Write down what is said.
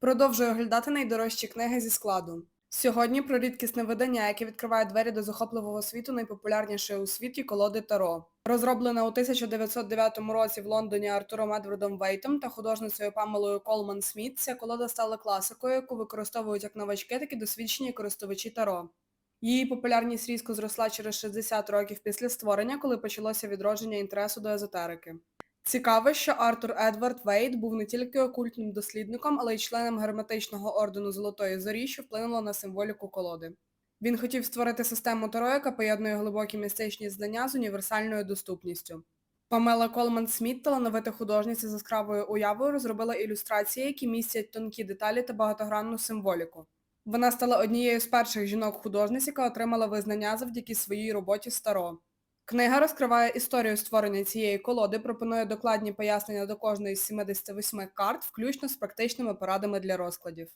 Продовжую оглядати найдорожчі книги зі складу. Сьогодні про рідкісне видання, яке відкриває двері до захопливого світу найпопулярнішої у світі колоди Таро. Розроблена у 1909 році в Лондоні Артуром Едвардом Вейтом та художницею Памелою Колман Сміт, ця колода стала класикою, яку використовують як новачки, так і досвідчені користувачі Таро. Її популярність різко зросла через 60 років після створення, коли почалося відродження інтересу до езотерики. Цікаво, що Артур Едвард Вейт був не тільки окультним дослідником, але й членом герметичного ордену Золотої Зорі, що вплинуло на символіку колоди. Він хотів створити систему Таро, яка поєднує глибокі містичні знання з універсальною доступністю. Памела Колман Сміт, талановита художниця з яскравою уявою, розробила ілюстрації, які містять тонкі деталі та багатогранну символіку. Вона стала однією з перших жінок-художниць, яка отримала визнання завдяки своїй роботі з Таро. Книга розкриває історію створення цієї колоди, пропонує докладні пояснення до кожної з 78 карт, включно з практичними порадами для розкладів.